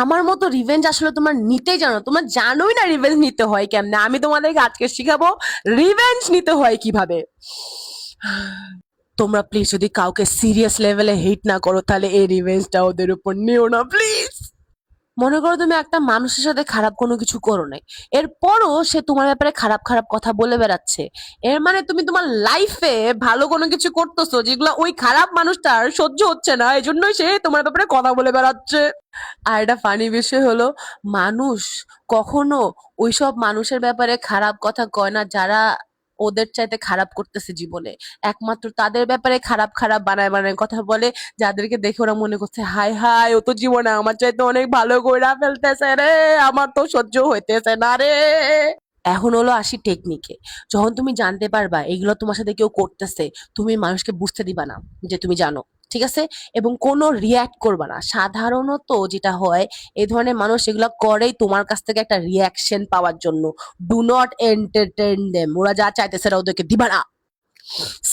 আমার মতো রিভেঞ্জ আসলে তোমার নিতেই জানো, তোমার জানোই না রিভেঞ্জ নিতে হয় কেমনে। আমি তোমাদেরকে আজকে শিখাবো রিভেঞ্জ নিতে হয় কীভাবে। তোমরা প্লিজ যদি কাউকে সিরিয়াস লেভেলে হিট না করো, তাহলে এই রিভেঞ্জটা ওদের উপর নিও না প্লিজ মনে করো তুমি একটা মানুষের সাথে খারাপ কোনো কিছু করো নাই। এরপরও সে তোমার ব্যাপারে খারাপ খারাপ কথা বলে বেড়াচ্ছে। এর মানে তুমি তোমার লাইফে ভালো কোনো কিছু করতেছো যেগুলো ওই খারাপ মানুষটার সহ্য হচ্ছে না এই জন্যই সে তোমার ব্যাপারে কথা বলে বেড়াচ্ছে। আর এটা ফানি বিষয় হলো, মানুষ কখনো ওইসব মানুষের ব্যাপারে খারাপ কথা কয় না, যারা ওদের চাইতে খারাপ করতেছে জীবনে। একমাত্র তাদের ব্যাপারে খারাপ খারাপ, বানায় বানায় কথা বলে, যাদেরকে দেখে ওরা মনে করছে, হাই হাই, ও তো জীবনে আমার চাইতে অনেক ভালো গোড়া ফেলতেছে রে, আমার তো সহ্য হইতেছে না রে। এখন হলো আসি টেকনিকে যখন তুমি জানতে পারবা, এগুলো তোমার সাথে কেউ করতেছে, তুমি মানুষকে বুঝতে দিবা না যে তুমি জানো। ঠিক আছে? এবং কোনো রিয়াক্ট করবা না। সাধারণত যেটা হয়, এই ধরনের মানুষ এগুলো করেই তোমার কাছ থেকে একটা রিয়াকশন পাওয়ার জন্য। ডু নট এন্টারটেন দেম ওরা যা চাইতেছে সেটা ওদেরকে দিবা না।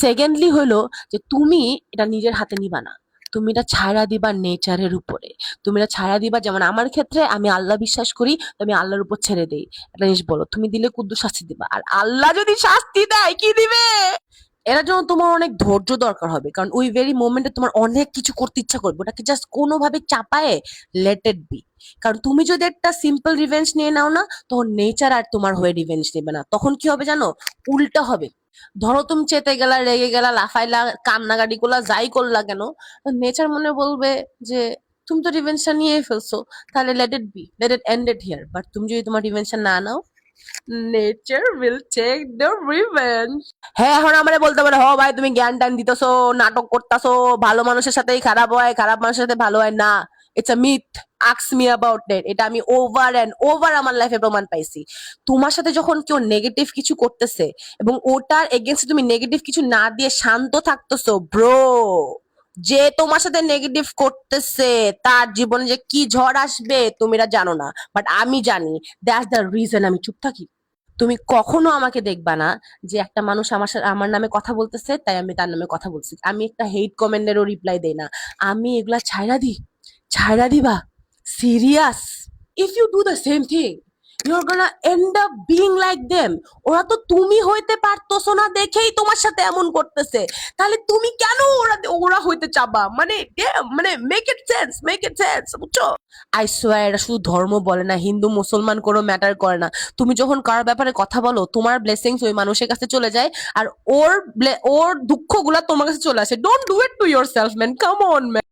সেকেন্ডলি হলো যে তুমি এটা নিজের হাতে নিবা না। তুমি এটা ছাড়া দিবা নেচারের উপরে। তুমি এটা ছাড়া দিবা, যেমন আমার ক্ষেত্রে আমি আল্লাহ বিশ্বাস করি আমি আল্লাহর উপর ছেড়ে দেই। একটা জিনিস বলো, তুমি দিলে কুদ্দু শাস্তি দিবা। আর আল্লাহ যদি শাস্তি দেয়, কি দিবে? এটার জন্য তোমার অনেক ধৈর্য দরকার হবে। কারণ ওই ভেরি মোমেন্টে তোমার অনেক কিছু করতে ইচ্ছা করবে। ওটাকে জাস্ট কোনোভাবে চাপায়ে লেট ইট বি কারণ তুমি যদি একটা সিম্পল রিভেঞ্জ নিয়ে নাও না তখন নেচার আর তোমার হয়ে রিভেঞ্জ নেবে না। তখন কি হবে জানো? উল্টা হবে। ধরো তুমি চেতে গেলা, রেগে গেলা, লাফাইলা কান্নাকাটি করলা যাই করলা কেন নেচার মনে বলবে যে, তুমি তো রিভেঞ্জটা নিয়েই ফেলছো, তাহলে let it be let it end it here but তুমি যদি তোমার রিভেঞ্জটা না নাও nature will take the revenge হ্যাঁ এখন আমারে বলতে পারে হ ভাই, তুমি জ্ঞান টান দিতেছো, নাটক করতেছো, ভালো মানুষের সাথেই খারাপ হয়, খারাপ মানুষের সাথে ভালো হয়, না। ইটস আ মিথ আক্স মি অ্যাবাউট ইট এটা আমি ওভার অ্যান্ড ওভার আমার লাইফে প্রমাণ পাইছি। তোমার সাথে যখন কেউ নেগেটিভ কিছু করতেছে এবং ওটার এগেনস্টে তুমি নেগেটিভ কিছু না দিয়ে শান্ত থাকতেছো ব্রো যে তোমার সাথে নেগেটিভ করতেছে, তার জীবনে যে কি ঝড় আসবে, তুমি এটা জানো না। বাট আমি জানি দ্যাটস দ্য রিজন আমি চুপ থাকি। তুমি কখনো আমাকে দেখবা না যে একটা মানুষ আমার আমার নামে কথা বলতেছে, তাই আমি তার নামে কথা বলছি। আমি একটা হেট কমেন্টেরও রিপ্লাই দেই না। আমি এগুলা ছাইরা দিই। ছাইরা দিবা? Serious if you do the same thing you're gonna end up being like them ওরা তো তুমি হইতে পারতোছো না দেখেই তোমার সাথে এমন করতেছে। তাহলে তুমি কেন ওরা হইতে চাবা? মানে মানে make it sense make it sense বুঝছ? আই সোয়ার এটা শুধু ধর্ম বলে না, হিন্দু, মুসলমান কোনো ম্যাটার করে না। তুমি যখন কারোর ব্যাপারে কথা বলো, তোমার ব্লেসিংস ওই মানুষের কাছে চলে যায় আর ওর ওর দুঃখগুলা তোমার কাছে চলে আসে। Don't do it to yourself man come on man